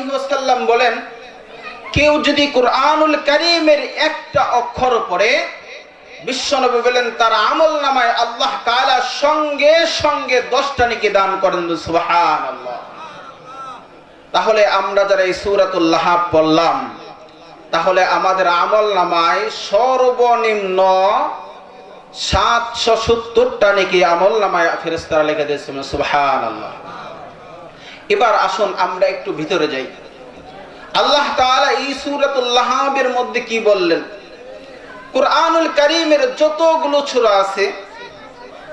আলাইসাল্লাম বলেন, কেউ যদি কোরআনুল করিমের একটা অক্ষর পড়ে, বিশ্বনবী বলেন, তার আমল নামায় আল্লাহ সঙ্গে সঙ্গে দশটা নাকি দান করেন তাহলে আমরা যারা এই সুরাতুল্লাহ পড়লাম, তাহলে আমাদের আমল নামায় সর্বনিম্ন সাতশো সত্তরটা নাকি আমল নামায় ফেরেস্তারা লিখে দিয়েছিল সুবহান আল্লাহ এবার আসুন আমরা একটু ভিতরে যাই। আল্লাহ তাআলা এই সূরাতুল্লাহাবের মধ্যে কি বললেন? কোরআনুল কারীমের যতগুলো সূরা আছে,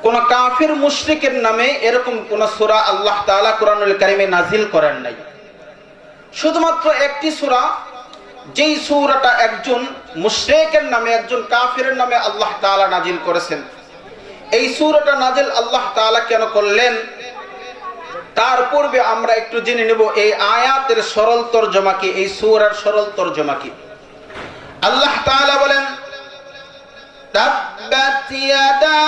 কোন কাফের মুশরিকের নামে এরকম কোন সূরা আল্লাহ তাআলা কোরআনুল কারীমে নাজিল করেন নাই। শুধুমাত্র একটি সূরা, যেই সূরাটা একজন মুশরিকের নামে, একজন কাফিরের নামে আল্লাহ তাআলা নাজিল করেছেন। এই সূরাটা নাজিল আল্লাহ তাআলা কেন করলেন? তার পূর্বে আমরা একটু জেনে নেব এই আয়াতের সরল তর্জমা কি, এই সূরার সরল তর্জমা কি। আল্লাহ তাআলা বলেন, তাব্বাত ইয়াদা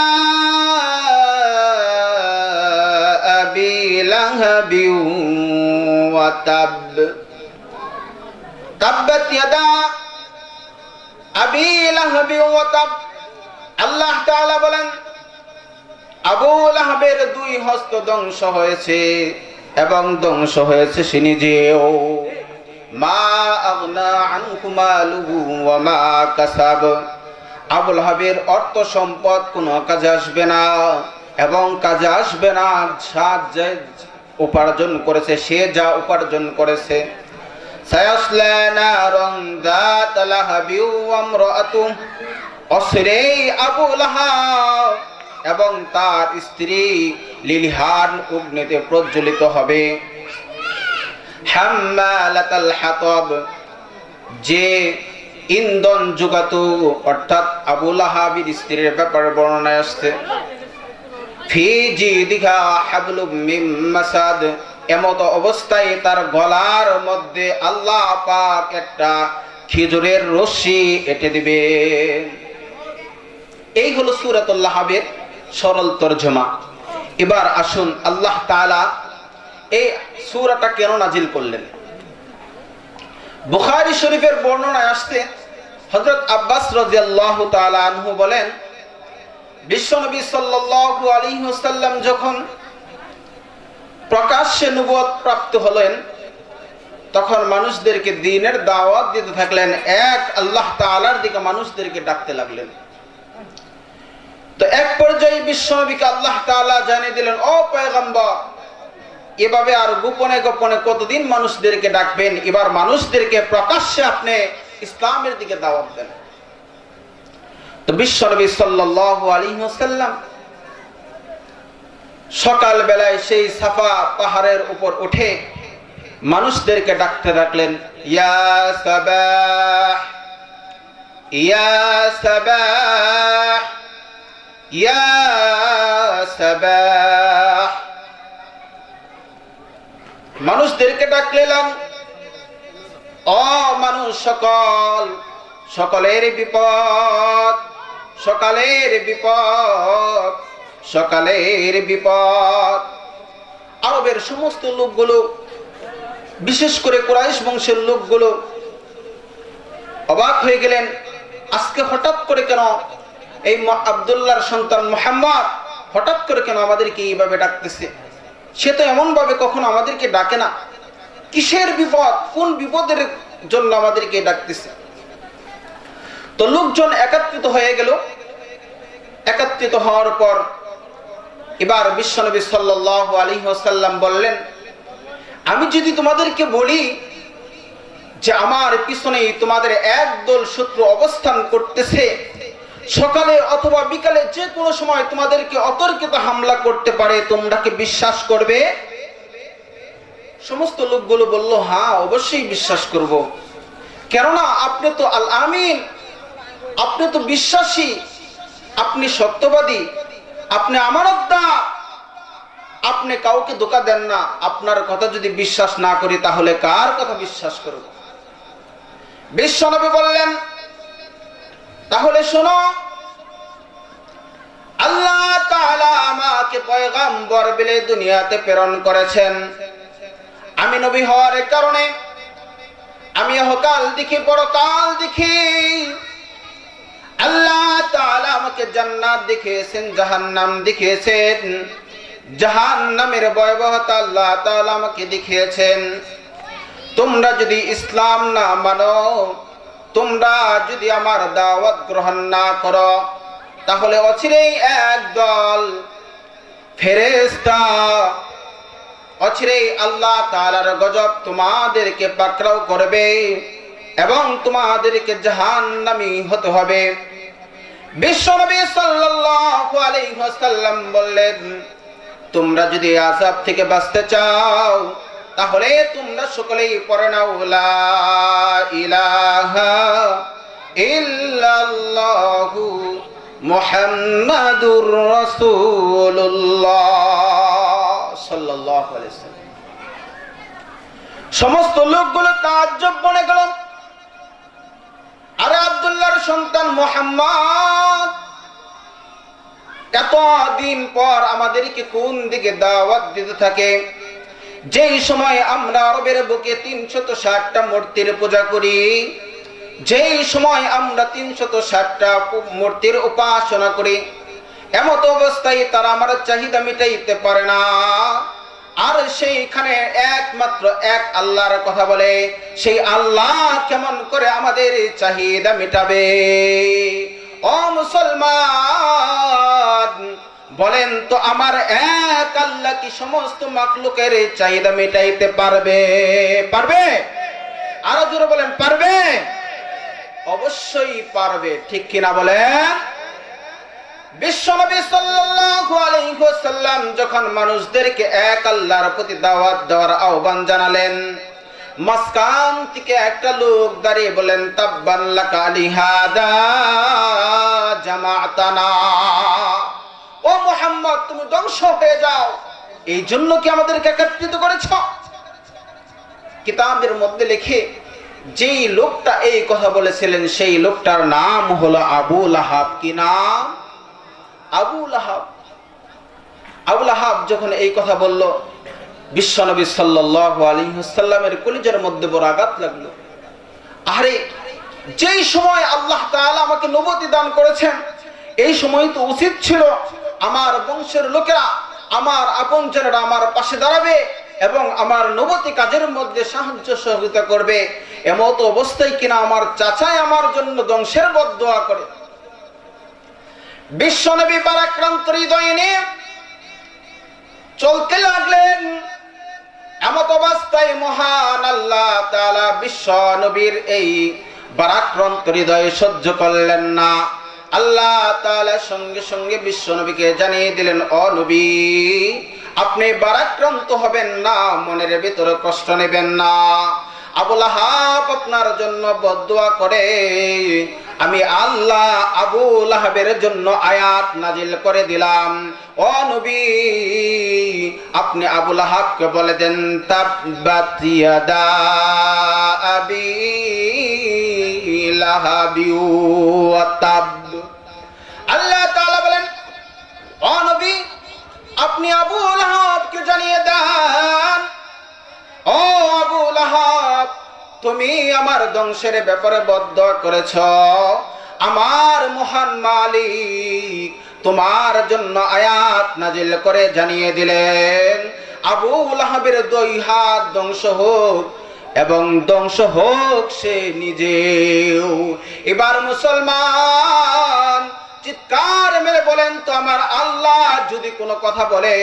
আবি লাহাবি ওয়া তাব। তাব্বাত ইয়াদা আবি লাহাবি ওয়া তাব। আল্লাহ তাআলা বলেন আবু লাহাবের দুই হস্ত ধ্বংস হয়েছে এবং ধ্বংস হয়েছে সে নিজেও। মা মা অর্থ সম্পদ কোনো কাজে আসবে না এবং কাজে আসবে না উপার্জন করেছে, সে যা উপার্জন করেছে। সায়াসলা নারন যাত লাহাবি ওয়া আমরাতুহু। অসরেই আবু লাহাব এবং তার স্ত্রী লিলিহান অগ্নিতে প্রজ্বলিত হবে। হাম্মালাতাল হাতাব, যে ইন্ধন যুগাত, অর্থাৎ আবুল লাহাবির স্ত্রীর ব্যাপারে বর্ণনায় আসছে। ফি জিদিহা হাবলুম মিম মাসাদ, এমত অবস্থায় তার গলার মধ্যে আল্লাহ পাক একটা খেজুরের রশ্মি এঁটে দিবে এই হলো সুরাতুল্লাহাবের সরল তর্জমা। এবার আসুন আল্লাহ তাআলা এই সূরাটা কেন নাজিল করলেন? বুখারী শরীফের বর্ণনায় আসছে, হযরত আব্বাস রাদিয়াল্লাহু তাআলা আনহু বলেন বিশ্বনবী সাল্লাল্লাহু আলাইহি ওয়াসাল্লাম যখন প্রকাশ্যে নবুয়ত প্রাপ্ত হলেন, তখন মানুষদেরকে দিনের দাওয়াত দিতে থাকলেন, এক আল্লাহ তালার দিকে মানুষদেরকে ডাকতে লাগলেন। তো এক পর্যায়ে বিশ্বনবীকে আল্লাহ তাআলা জানিয়ে দিলেন, ও পয়গম্বর, এভাবে আর গোপনে গোপনে কতদিন মানুষদেরকে ডাকবেন? এবার মানুষদেরকে প্রকাশ্যে আপনি ইসলামের দিকে দাওয়াত দেন। তো বিশ্বনবী সকাল বেলায় সেই সাফা পাহাড়ের উপর উঠে মানুষদেরকে ডাকতে ডাকলেন ইয়া সাবাহ ইয়া সাবাহ। মানুষদেরকে ডাকলেলাম ও মানুষ সকল, সকলের বিপদ, সকালের বিপদ সকালের বিপদ। আরবের সমস্ত লোকগুলো, বিশেষ করে কুরাইশ বংশের লোকগুলো অবাক হয়ে গেলেন। আজকে হঠাৎ করে কেন এই আবদুল্লাহর সন্তান মোহাম্মদ হঠাৎ করে কেন আমাদেরকে এইভাবে ডাকতেছে? সে তো এমন ভাবে কখনো আমাদেরকে ডাকে না। কিসের বিপদ? কোন বিপদের জন্য আমাদেরকে ডাকতেছে? তো লোকজন একত্রিত হয়ে গেল। একত্রিত হওয়ার পর এবার বিশ্বনবী সাল্লাহ আলী ওসাল্লাম বললেন, আমি যদি তোমাদেরকে বলি যে আমার পিছনেই তোমাদের একদল শত্রু অবস্থান করতেছে সকালে অথবা বিকালে যে কোনো সময় তোমাদেরকে অতর্কিত হামলা করতে পারে, তোমরা কি বিশ্বাস করবে? সমস্ত লোকগুলো বলল হ্যাঁ অবশ্যই বিশ্বাস করব। কেননা আপনি তো আল আমিন আপনি তো বিশ্বাসী, আপনি সত্যবাদী, আপনি আমানতদা আপনি কাউকে ধোকা দেন না। আপনার কথা যদি বিশ্বাস না করি, তাহলে কার কথা বিশ্বাস করব? বিশ্বনবী বললেন তাহলে শোনো, আল্লাহ তাআলা আমাকে পয়গাম্বর বলে দুনিয়াতে প্রেরণ করেছেন। আমি নবী হওয়ার কারণে, আমি হকাল দেখি, পরকাল দেখি। আল্লাহ আমাকে জান্নাত দেখিয়েছেন, জাহান্নাম দেখিয়েছেন। জাহান্নামের ভয়াবহতা আল্লাহ তাআলা আমাকে দেখিয়েছেন। তোমরা যদি ইসলাম না মানো তোমরা যদি আমার দাওয়াত গ্রহণ না করো, তাহলে অচিরেই একদল ফেরেস্তা অচিরেই আল্লাহ তাআলার গজব তোমাদেরকে পাকড়াও করবে এবং তোমাদেরকে জাহান্নামী হতে হবে। বিশ্বনবী সাল্লাল্লাহু আলাইহি ওয়াসাল্লাম বললেন, তোমরা যদি আযাব থেকে বাঁচতে চাও তাহলে তোমরা সকলেই পড়ে নাও ইলাহা সমস্ত লোকগুলো তাজ্জব মনে গেল আরে আব্দুল্লাহর সন্তান মোহাম্মদ, এতদিন পর আমাদেরকে কোন দিকে দাওয়াত দিতে থাকে? যেই সময় আমরা আরবের বুকে তিনশত ষাটটা মূর্তির পূজা করি, যেই সময় আমরা তিনশত ষাটটা মূর্তির উপাসনা করি, এমত অবস্থায় তারা আমার চাহিদা মিটাইতে পারে না। আর সেইখানে একমাত্র এক আল্লাহর কথা বলে, সেই আল্লাহ কেমন করে আমাদের চাহিদা মেটাবে? ও মুসলমান বলেন তো আমার এক আল্লাহ কি সমস্ত মাকলুকের চাহিদা মেটাইতে পারবে? পারবে? আরও জোরে বলেন, পারবে? অবশ্যই পারবে, ঠিক কিনা বলেন? বিশ্বনবী সাল্লাল্লাহু আলাইহি যখন মানুষদেরকে এক আল্লাহর প্রতি দাওয়াত দেওয়ার আহ্বান জানালেন মাসকান থেকে একটা লোক দাঁড়িয়ে বলেন তাব্বান লাকা লিহাদা জামাতানা। ও মোহাম্মদ, তুমি ধ্বংস হয়ে যাও। এই জন্য কি আমাদেরকে একত্রিত করেছ? কিতাবের মধ্যে লিখে, যেই লোকটা এই কথা বলেছিলেন, সেই লোকটার নাম হলো আবু লাহাব। কি নাম? আবুল আহাব আবুল আহাব যখন এই কথা বলল বিশ্বনবী সাল্লাল্লাহু আলাইহি ওয়াসাল্লামের কলিজার মধ্যে বড় আঘাত লাগল। আরে, যেই সময় আল্লাহ তাআলা আমাকে নবতি দান করেছেন, এই সময় তো উচিত ছিল আমার বংশের লোকেরা আমার আপনজনেরা আমার পাশে দাঁড়াবে এবং আমার নবতি কাজের মধ্যে সাহায্য সহযোগিতা করবে। এমত অবস্থায় কিনা আমার চাচাই আমার জন্য ধ্বংসের বদোয়া করে। বিশ্বনবী পারাক্রান্ত হৃদয় নিয়ে চলতে লাগলেন। এমত অবস্থায় মহান আল্লাহ তাআলা বিশ্ব নবীর এই বারাক্রান্ত হৃদয় সহ্য করলেন না। আল্লাহ তাআলা সঙ্গে সঙ্গে বিশ্ব নবীকে জানিয়ে দিলেন অনবী আপনি বারাক্রান্ত হবেন না, মনের ভিতরে কষ্ট নেবেন না। আবুল আহাব আপনার জন্য বদুয়া করে, আমি আল্লাহ আবু লাহাবের জন্য আয়াত নাজিল করে দিলাম। ও নবী, আপনি আবু লাহাবকে বলে দেন, তাব্বাত ইয়াদা আবি লাহাবি ওয়া তাব ও নবী, আপনি আবু লাহাবকে জানিয়ে দেন। ও আবু লাহাব তুমি আমার ধ্বংসের ব্যাপারে বদ্ধ করেছ। আমার মহান মালিক তোমার জন্য আয়াত নাজিল করে জানিয়ে দিলেন, আবুল লাহাবের দুই হাত ধ্বংস হোক এবং ধ্বংস হোক সে নিজেও। এবার মুসলমান, চিৎকার বলেন তো আমার আল্লাহ যদি কোনো কথা বলে,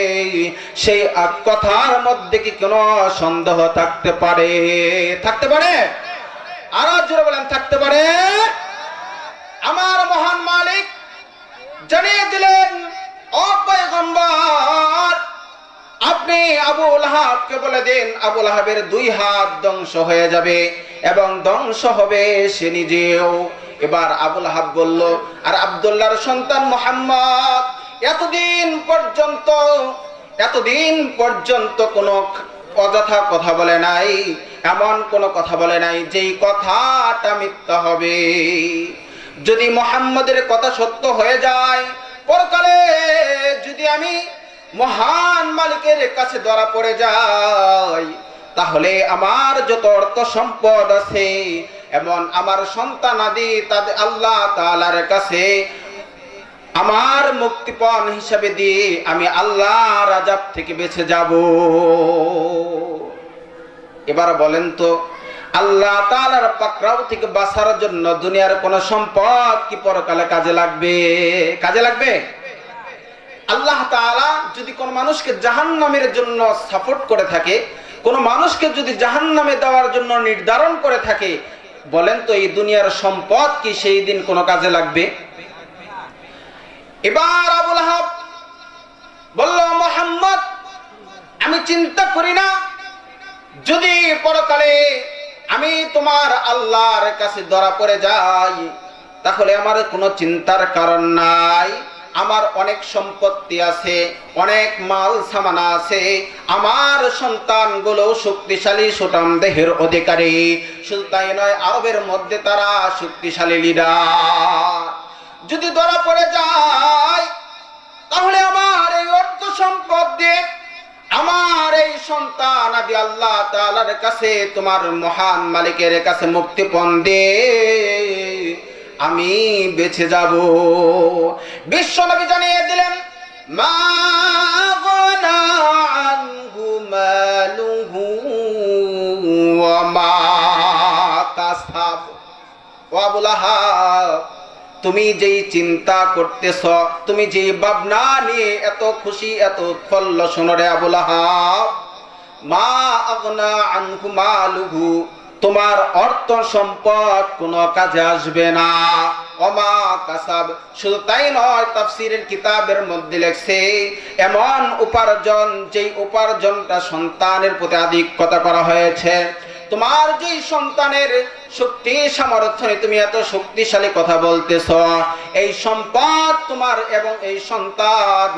সেই কথার মধ্যে কি কোনো সন্দেহ থাকতে পারে? থাকতে পারে? আরও জোরে বলেন, থাকতে পারে? আমার মহান মালিক জানিয়ে দিলেন আপনি আবু লাহাবকে বলে দিন, আবু লাহাবের দুই হাত ধ্বংস হয়ে যাবে এবং ধ্বংস হবে সে নিজেও। এবার আবুল হাব বলল, আর আব্দুল্লাহর সন্তান মোহাম্মদ, এতদিন পর্যন্ত এতদিন পর্যন্ত কোনো অযথা কথা বলে নাই, এমন কোনো কথা বলে নাই যেই কথাটা মিথ্যা হবে। যদি মোহাম্মদের কথা সত্য হয়ে যায়, পরকালে যদি আমি মহান মালিকের কাছে ধরা পড়ে যাই, তাহলে আমার যত অর্থ সম্পদ আছে এমন আমার সন্তান আদি তাদের আল্লাহ তাআলার কাছে আমার মুক্তিপণ হিসাবে দিয়ে আমি আল্লাহ রাজাব থেকে বেঁচে যাব। এবার বলেন তো, আল্লাহ তাআলার পাকড়াও থেকে বাঁচার জন্য দুনিয়ার কোন সম্পদ কি পরকালে কাজে লাগবে? কাজে লাগবে? আল্লাহ তাআলা যদি কোন মানুষকে জাহান্নামের জন্য সাপোর্ট করে থাকে, কোন মানুষকে যদি জাহান্নামে দেওয়ার জন্য নির্ধারণ করে থাকে বলেন তো, এই দুনিয়ার সম্পদ কি সেই দিন কোন কাজে লাগবে? এবার আবুল হাব বলল, মোহাম্মদ, আমি চিন্তা করি না। যদি পরকালে আমি তোমার আল্লাহর কাছে ধরা পড়ে যাই, তাহলে আমার কোনো চিন্তার কারণ নাই। আমার অনেক সম্পত্তি আছে, অনেক মাল সামানা আছে। আমার সন্তানগুলো শক্তিশালী সুটাম দেহের অধিকারী। শুধু তাই নয়, আরবের মধ্যে তারা শক্তিশালী লিডার যদি ধরা পড়ে যায়, তাহলে আমার এই অর্থ সম্পদ দিয়ে আমার এই সন্তান আদি আল্লাহ তাআলার কাছে, তোমার মহান মালিকের কাছে মুক্তিপণ দে। আমি বেঁচে যাব। বিশ্ব নবী জানিয়ে দিলেন, মা তুমি যেই চিন্তা করতেছ, তুমি যেই ভাবনা নিয়ে এত খুশি, এত উৎফল্ল শোনরে আবুল আহাব। মা আগনা আনহু মালুহু তোমার অর্থ সম্পদ কোনো কাজে আসবে না। অমা কাসাব, শুধু তাই নয়, তাফসিরের কিতাবের মধ্যে লেখছে, এমন উপার্জন, যেই উপার্জনটা সন্তানের প্রতি আধিক্যতা করা হয়েছে। তোমার যেই সন্তানের শক্তি, সামর্থ্য তুমি এত শক্তিশালী কথা বলতেছ। এই সম্পদ তোমার এবং এই সন্তান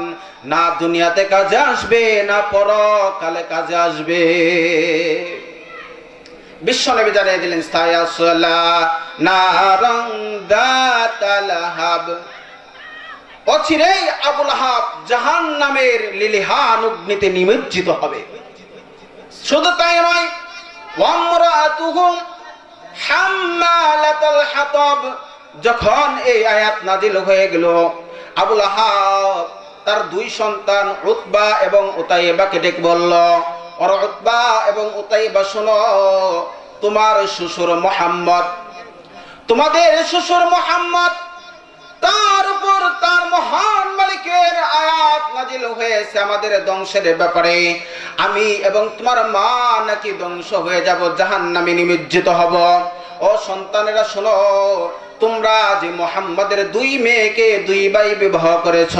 না দুনিয়াতে কাজে আসবে, না পরকালে কাজে আসবে। বিশ্ব নবী জানিয়ে দিলেন অচিরেই আবুল হাব জাহান নামের লিলিহান অগ্নিতে নিমজ্জিত হবে। শুধু তাই নয়, ওয়ামরাতুহু হাম্মালাতাল হাতাব, যখন এই আয়াত নাজিল হয়ে গেল, আবুল আহাব তার দুই সন্তান উতবা এবং উতাইবাকে ডেকে বলল উতবা এবং উতাইবা শোনো, তোমার শ্বশুর মোহাম্মদ। তোমাদের শ্বশুর মোহাম্মদ, তার উপর তার মহান মালিকের আয়াত নাজিল হয়েছে আমাদের ধ্বংসের ব্যাপারে। আমি এবং তোমার মা নাকি ধ্বংস হয়ে যাব জাহান নামে নিমজ্জিত হব। ও সন্তানেরা শোনো তোমরা যে মোহাম্মদের দুই মেয়েকে দুই ভাই বিবাহ করেছ,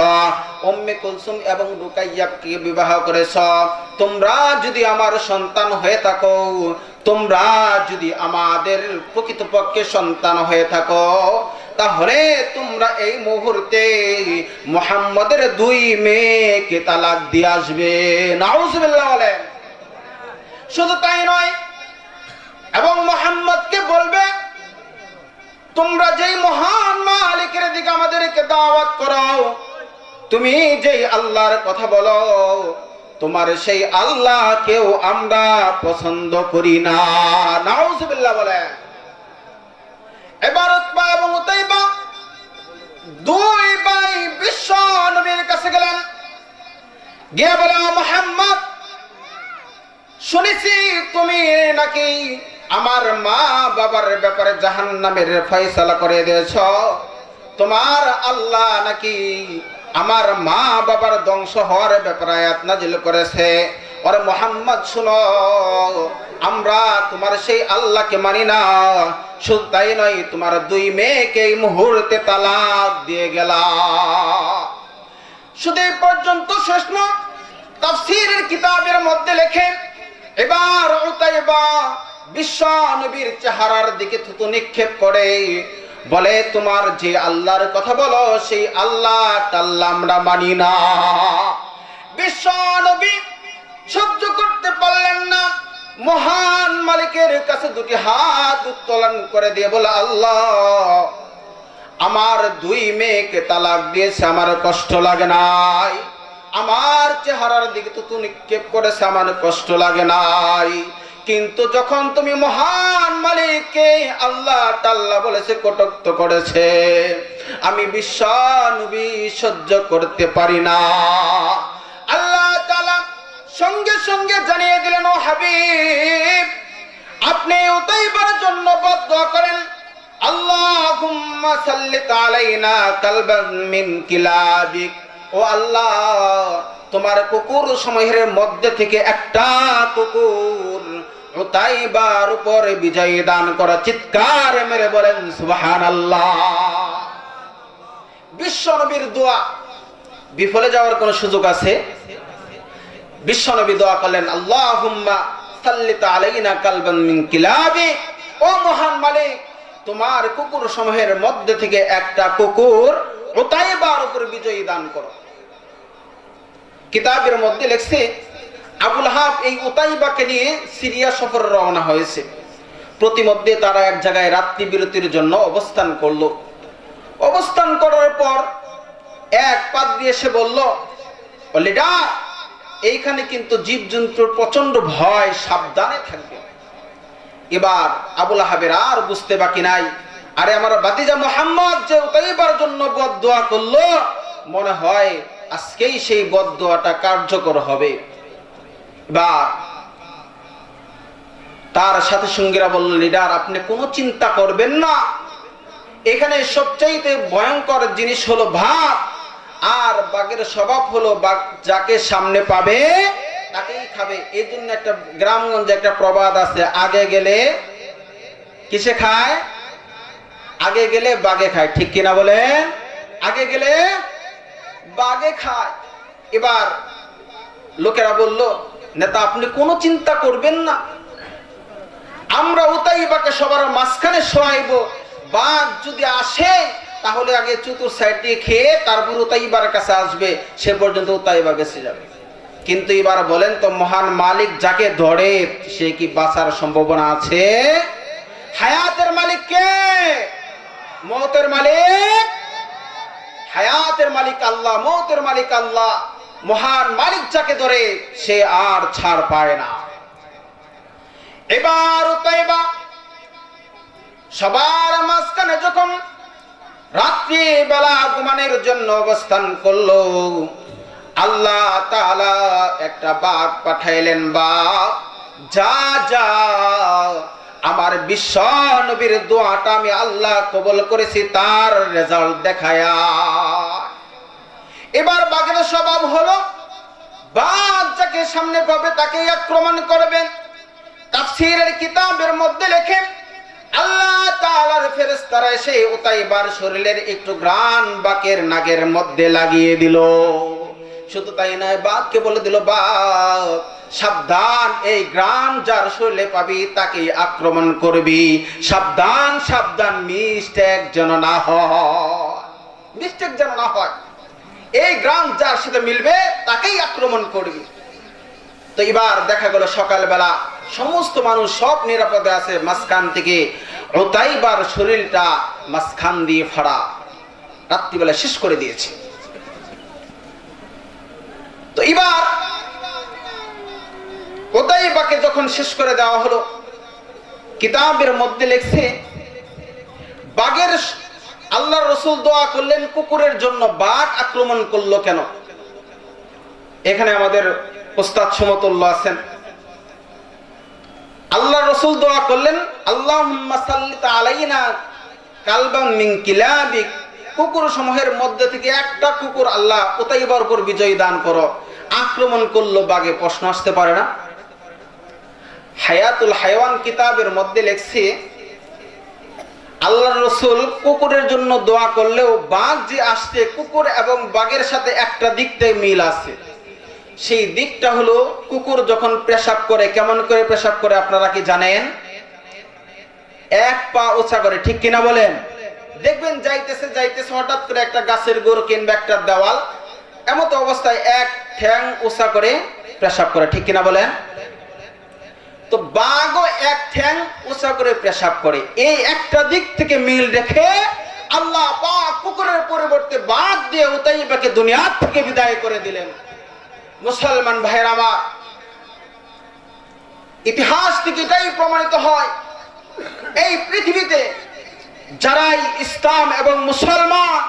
উম্মে কুলসুম এবং রুকাইয়াকে বিবাহ করেছ, তোমরা যদি আমার সন্তান হয়ে থাকো, তোমরা যদি আমাদের প্রকৃতপক্ষে সন্তান হয়ে থাকো, তাহলে তোমরা এই মুহূর্তে মোহাম্মদের দুই মেয়েকে তালাক দিয়ে আসবে। নাউজুবিল্লাহ বলেন। শুধু তাই নয়, এবং মোহাম্মদকে বলবে তোমরা যেই মহান মালিকের দিকে আমাদেরকে দাওয়াত করাও, তুমি যেই আল্লাহর কথা বলো, তোমার সেই আল্লাহ আল্লাহকেও আমরা পছন্দ করি না। বলেন। এবার দুই বিশ্ব গিয়ে বলে মোহাম্মদ, শুনেছি তুমি নাকি আমার মা বাবার ব্যাপারে জাহান নামের ফয়সালা করে দিয়েছ। তোমার আল্লাহ নাকি আমার মা বাবার ধ্বংস হওয়ার ব্যাপারে নাজিল করেছে? ওরে মোহাম্মদ, শুনো। আমরা তোমার সেই আল্লাহকে মানি না। শুধু তাই নয়, তোমার দুই মেয়েকে এই মুহূর্তে তালাক দিয়ে গেলা শুধু এই পর্যন্ত শেষ না, তাফসীরের কিতাবের মধ্যে লেখে, এবার উতাইবা বিশ্ব চেহারার দিকে থুতু নিক্ষেপ করে, বলে, তোমার যে আল্লাহর কথা বলো, সেই আল্লাহ টাল্লা আমরা মানি না। বিশ্ব নবী সহ্য করতে পারলেন না। মহান মালিকের কাছে দুটি হাত উত্তোলন করে দিয়ে বলে, আল্লাহ, আমার দুই মেয়েকে তালাক দিয়েছে, আমার কষ্ট লাগে নাই। আমার চেহারার দিকে তো নিক্ষেপ করেছে, আমার কষ্ট লাগে নাই। কিন্তু যখন তুমি মহান মালিককে আল্লাহ তাল্লাহ বলেছে কটক্ত করেছে, আমি বিশ্বানবী সহ্য করতে পারি না। আল্লাহ সঙ্গে সঙ্গে জানিয়ে দিলেন, ও হাবিব, আপনি উতাইবার জন্য বদ্ধ করেন। আল্লাহুম্মা সাল্লিত আলাইনা কালবান মিন কিলাবিক। ও আল্লাহ, তোমার কুকুর সময়ের মধ্যে থেকে একটা কুকুর উতাইবার উপরে বিজয় দান করা চিৎকার মেরে বলেন, সুবহানাল্লাহ। বিশ্বনবীর দোয়া বিফলে যাওয়ার কোনো সুযোগ আছে? বিশ্বনবী দোয়া করলেন সাল্লিত আলাইনা কালবান মিন কিলাবি। ও মহান মালিক, তোমার কুকুর সমূহের মধ্যে থেকে একটা কুকুর উতাইবার উপর বিজয়ী দান করো। কিতাবের মধ্যে লেখছে আবুল হাব এই উতাইবাকে নিয়ে সিরিয়া সফর রওনা হয়েছে। প্রতিমধ্যে তারা এক জায়গায় রাত্রি বিরতির জন্য অবস্থান করল। অবস্থান করার পর এক পাদ্রী এসে বলল, "ও লিডার, এইখানে কিন্তু জীবজন্তুর প্রচণ্ড ভয়, সাবধানে থাকবে। এবার আবুল আহাবের আর বুঝতে বাকি নাই। আরে আমার বাতিজা মোহাম্মদ যে উতাইবার জন্য বদ দোয়া করল, মনে হয় আজকেই সেই বদ দোয়াটা কার্যকর হবে। এবার তার সাথে সঙ্গীরা বলল লিডার, আপনি কোনো চিন্তা করবেন না। এখানে সবচাইতে ভয়ঙ্কর জিনিস হলো ভাত, আর বাঘের স্বভাব হলো বাঘ যাকে সামনে পাবে, তাকেই খাবে। এই জন্য একটা গ্রামগঞ্জে একটা প্রবাদ আছে, আগে গেলে কিসে খায়? আগে গেলে বাঘে খায়। ঠিক কিনা বলে আগে গেলে বাঘে খায়। এবার লোকেরা বলল নেতা, আপনি কোনো চিন্তা করবেন না। আমরা উতাইবাকে সবার মাঝখানে শোয়াইব। বাঘ যদি আসে, তাহলে আগে চতুর সাইড দিয়ে খেয়ে তারপর উতাইবার কাছে আসবে। সে পর্যন্ত উতাইবা বেঁচে যাবে। কিন্তু এবার বলেন তো, মহান মালিক যাকে ধরে, সে কি বাঁচার সম্ভাবনা আছে? হায়াতের মালিক কে? মতের মালিক? হায়াতের মালিক আল্লাহ, মতের মালিক আল্লাহ। মহান মালিক যাকে ধরে, সে আর ছাড় পায় না। এবার সবার মাঝখানে যখন রাত্রি বেলা ঘুমানোর জন্য অবস্থান করল, আল্লাহ একটা বাঘ পাঠাইলেন, বাঘ, যা যা, আমার বিশ্ব নবীর দোয়াটা আমি আল্লাহ কবল করেছি, তার রেজাল্ট দেখায়া। এবার বাঘের স্বভাব হলো, বাঘ যাকে সামনে পাবে তাকেই আক্রমণ করবেন তাফসীরের কিতাবের মধ্যে লেখেন আল্লাহ তাআলার ফেরেশতারা এসে উতাইবার শরীরের একটু গ্রান বাকের নাগের মধ্যে লাগিয়ে দিল। শুধু তাই নয়, বাঘকে বলে দিল, বাঘ, সাবধান, এই গ্রাম যার শরীরে পাবি তাকে আক্রমণ করবি। সাবধান সাবধান মিস্টেক যেন না হয়। মিস্টেক যেন না হয়। এই গ্রাম যার সাথে মিলবে, তাকেই আক্রমণ করবে। তো এবার দেখা গেল সকালবেলা, সমস্ত মানুষ সব নিরাপদে আছে, মাঝখান থেকে ওতাইবার শরীরটা মাঝখান দিয়ে ফাড়া, রাত্রিবেলা শেষ করে দিয়েছে। তো এবার ওতাইবাকে যখন শেষ করে দেওয়া হলো, কিতাবের মধ্যে লেখছে, বাঘের আল্লাহ রসুল দোয়া করলেন কুকুরের জন্য বাঘ আক্রমণ করল কেন? এখানে আমাদের ওস্তাদ সমতুল্লাহ আছেন। আল্লাহ রসুল দোয়া করলেন আল্লাহ আলাইনা কালবান মিন কিলাবিক। কুকুর সমূহের মধ্যে থেকে একটা কুকুর আল্লাহ উতাইবার উপর বিজয় দান করো। আক্রমণ করল বাঘে, প্রশ্ন আসতে পারে না। হায়াতুল হায়ওয়ান কিতাবের মধ্যে লেখছে আল্লাহ রসুল কুকুরের জন্য দোয়া করলেও বাঘ যে আসছে, কুকুর এবং বাঘের সাথে একটা দিকতে মিল আছে। সেই দিকটা হলো কুকুর যখন পেশাব করে, কেমন করে পেশাব করে আপনারা কি জানেন? এক পা ওছা করে, ঠিক কিনা বলেন? দেখবেন যাইতেছে যাইতেছে, হঠাৎ করে একটা গাছের গোর কিংবা একটা দেওয়াল, এমত অবস্থায় এক ঠ্যাং ওছা করে পেশাব করে, ঠিক কিনা বলেন? তো বাঘও এক ঠ্যাং উঁচা করে পেশাব করে। এই একটা দিক থেকে মিল রেখে আল্লাহ পাক কুকুরের পরিবর্তে বাঘ দিয়ে উতাইবাকে দুনিয়ার থেকে বিদায় করে দিলেন। মুসলমান ভাইয়ের আমার, ইতিহাস থেকে এটাই প্রমাণিত হয়, এই পৃথিবীতে যারাই ইসলাম এবং মুসলমান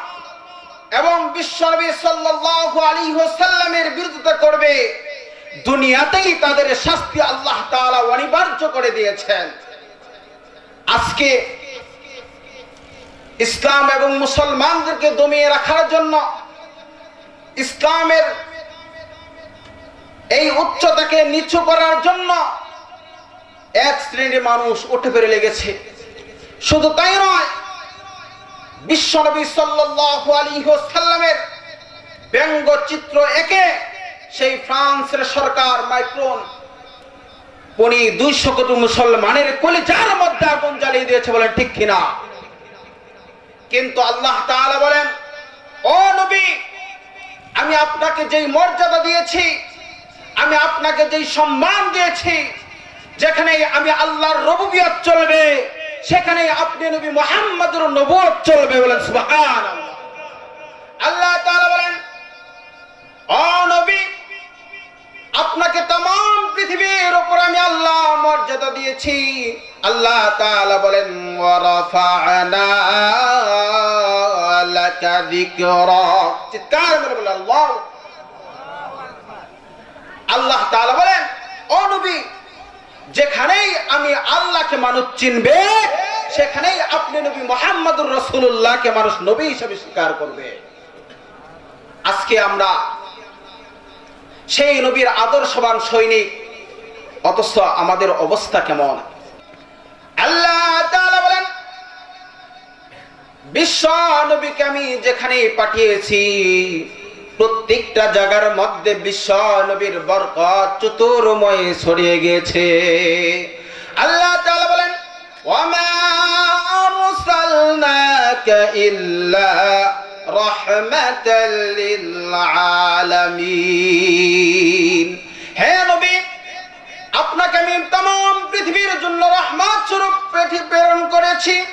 এবং বিশ্বনবী সাল্লাল্লাহু আলাইহি ওয়াসাল্লামের বিরোধিতা করবে দুনিয়াতেই তাদের শাস্তি আল্লাহ তাআলা অনিবার্য করে দিয়েছেন। আজকে ইসলাম এবং মুসলমানদেরকে দমিয়ে রাখার জন্য ইসলামের এই উচ্চতাকে নিচু করার জন্য এক শ্রেণির মানুষ উঠে পেরে লেগেছে। শুধু তাই নয়, বিশ্বনবী সাল্লাল্লাহু আলাইহি ওয়াসাল্লামের ব্যঙ্গচিত্র একে সেই ফ্রান্সের সরকার মাইক্রোন, উনি দুইশো কোটি মুসলমানের কলিজার মধ্যে আগুন জ্বালিয়ে দিয়েছে বলেন, ঠিক কিনা? কিন্তু আল্লাহ তাআলা বলেন, ও নবী, আমি আপনাকে যেই মর্যাদা দিয়েছি, আমি আপনাকে যেই সম্মান দিয়েছি যেখানে আমি আল্লাহর রবুবিয়ত চলবে সেখানে আপনি নবী মোহাম্মদের নবুয়ত চলবে বলেন, সুবহানাল্লাহ। আল্লাহ তাআলা বলেন, ও নবী আপনাকে তাম পৃথিবীর উপর আমি আল্লাহ মর্যাদা দিয়েছি। আল্লাহ তাআলা বলেন ওয়ারাফা'না লাকা যিকরাক চিৎকার করে বলেন, আল্লাহ। আল্লাহ তাআলা বলেন, ও নবী, যেখানেই আমি আল্লাহকে মানুষ চিনবে, সেখানেই আপনি নবী মোহাম্মদুর রসুল্লাহকে মানুষ নবী হিসেবে স্বীকার করবে। আজকে আমরা সেই নবীর আদর্শবান সৈনিক, অথচ আমাদের অবস্থা কেমন? আল্লাহ বলেন, বিশ্ব নবীকে আমি যেখানে পাঠিয়েছি, প্রত্যেকটা জায়গার মধ্যে বিশ্ব নবীর বরকত চতুর্ময় ছড়িয়ে গেছে আল্লাহ তাআলা বলেন আরসালনাকা ইল্লা রাহমাতাল লিল আলামিন হে নবী আপনাকে আমি तमाम পৃথিবীর জন্য রহমত স্বরূপ পৃথিবী প্রেরণ করেছি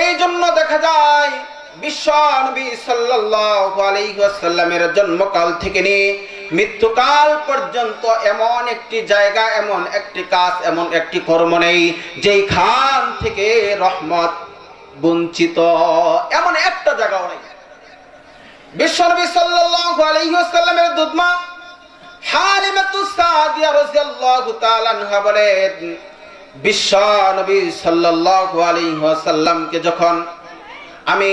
এই জন্য দেখা যায় বিশ্ব নবী সাল্লাল্লাহু আলাইহি ওয়াসাল্লামের জন্মকাল থেকে নিয়ে মৃত্যুকাল পর্যন্ত এমন একটি জায়গা এমন একটি কাজ এমন একটি কর্ম নেই যেই খান থেকে রহমত বঞ্চিত এমন একটা জায়গাও নেই বিশ্বনবী যখন আমি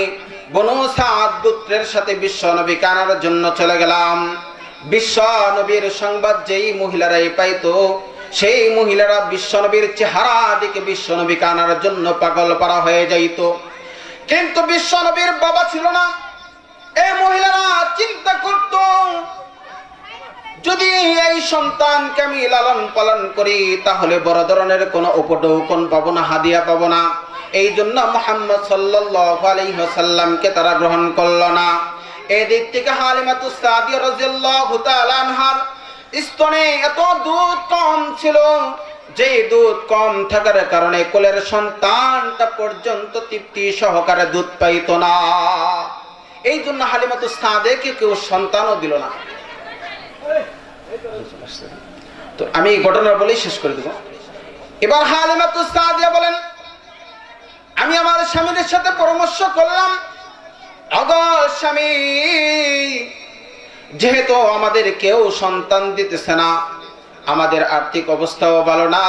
বনু সাদ গোত্রের সাথে বিশ্ব নবী কানার জন্য চলে গেলাম বিশ্ব নবীর সংবাদ যেই মহিলারাই পাইতো, সেই মহিলারা বিশ্ব নবীর চেহারা দিকে বিশ্ব নবী কানার জন্য পাগল পারা হয়ে যাইত। কিন্তু বিশ্ব নবীর বাবা ছিল না। এই মহিলারা চিন্তা করত, যদি এই সন্তানকে আমি লালন পালন করি, তাহলে বড় ধরনের কোনো উপটৌকন পাবো না, হাদিয়া পাবো না। এই জন্য মোহাম্মদ সাল্লাল্লাহু আলাইহি তারা গ্রহণ করল না। এদিক থেকে হালিমাতু সাদিয়া রাদিয়াল্লাহু তাআলা আনহার স্তনে এত দুধ কম ছিল, যে দুধ কম থাকার কারণে কোলের সন্তানটা পর্যন্ত তৃপ্তি সহকারে দুধ পাইতো না। এই জন্য হালিমাতু সাদেকে কেউ সন্তানও দিল না। তো আমি এই ঘটনা বলেই শেষ করে দেব। এবার হালিমাতু সাদিয়া বলেন, আমি আমার স্বামীর সাথে পরামর্শ করলাম অগ স্বামী, যেহেতু আমাদের কেউ সন্তান দিতেছে না, আমাদের আর্থিক অবস্থাও ভালো না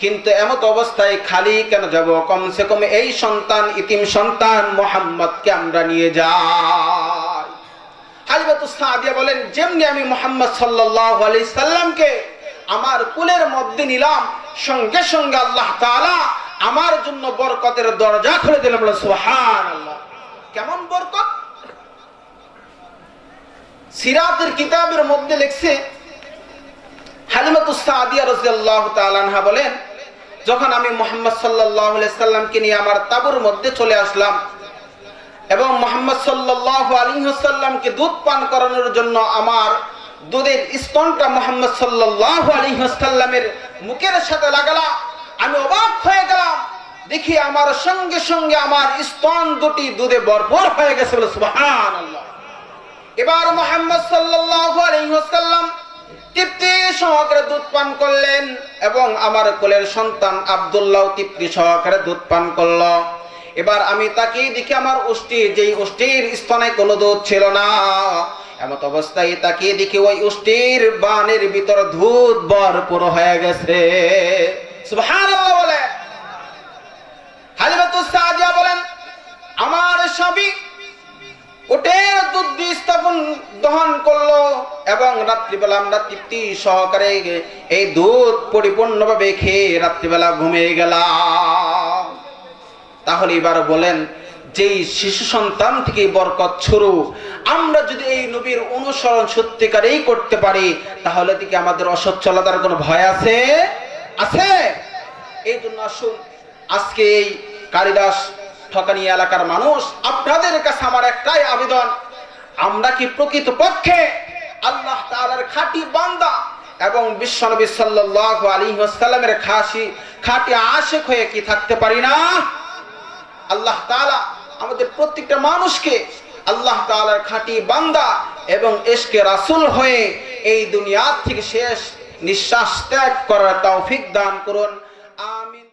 কিন্তু এমত অবস্থায় খালি কেন যাব? কমসে কম এই সন্তান ইতিম সন্তান মোহাম্মদকে আমরা নিয়ে যাই। হালিবাতু সাদিয়া বলেন, যেমনি আমি মোহাম্মদ সাল্লাল্লাহু আলাইহি সাল্লামকে আমার কুলের মধ্যে নিলাম, সঙ্গে সঙ্গে আল্লাহ তাআলা আমার জন্য বরকতের দরজা খুলে দিলাম সুবহানাল্লাহ। কেমন বরকত? সিরাতের কিতাবের মধ্যে লিখছে হালিমাতু সাদিয়া রাদিয়াল্লাহু তাআলা বলেন যখন আমি মোহাম্মদ সাল্লামকে নিয়ে আমার তাবুর মধ্যে চলে আসলাম এবং মোহাম্মদ সাল্লাহ আলাইহি ওয়াসাল্লামকে দুধ পান করানোর জন্য আমার দুধের স্তনটা মোহাম্মদ সাল্লাল্লাহু আলাইহি ওয়াসাল্লামের মুখের সাথে লাগালাম আমি অবাক হয়ে গেলাম। দেখি আমার সঙ্গে সঙ্গে আমার স্তন দুটি দুধে ভরপুর হয়ে গেছে বলে সুবহানাল্লাহ। এবার মোহাম্মদ সাল্লাল্লাহু আলাইহি ওয়াসাল্লাম তৃপ্তি সহকারে দুধ পান করলেন এবং আমার কোলের সন্তান আব্দুল্লাহ তৃপ্তি সহকারে দুধ পান করল। এবার আমি তাকে দেখি আমার উষ্টি, যেই উষ্টির স্তনে কোনো দুধ ছিল না। এমত অবস্থায় তাকে দেখি ওই উষ্টির বানের ভিতর দুধ ভরপুর হয়ে গেছে। বলে। বলেন, আমার স্বামী উটের দুধ স্থাপন দহন করল এবং রাত্রিবেলা আমরা তৃপ্তি সহকারে এই দুধ পরিপূর্ণভাবে খেয়ে রাত্রিবেলা ঘুমিয়ে গেলাম। তাহলে এবার বলেন, যেই শিশু সন্তান থেকে বরকত শুরু, আমরা যদি এই নবীর অনুসরণ সত্যিকারেই করতে পারি, তাহলে থেকে আমাদের অসচ্ছলতার কোনো ভয় আছে? আছে। এই জন্য আসুন, আজকে এই কালিদাস ঠকানি এলাকার মানুষ, আপনাদের কাছে আমার একটাই আবেদন, আমরা কি প্রকৃত পক্ষে আল্লাহ তাআলার খাঁটি বান্দা এবং বিশ্বনবী সাল্লাল্লাহু আলাইহি ওয়াসাল্লামের খাসি, খাঁটি আশিক হয়ে কি থাকতে পারি না? আল্লাহ তাআলা আমাদের প্রত্যেকটা মানুষকে আল্লাহ তাআলার খাঁটি বান্দা এবং এশকে রাসূল হয়ে এই দুনিয়া থেকে শেষ নিঃশ্বাস ত্যাগ করার তৌফিক দান করুন। আমিন।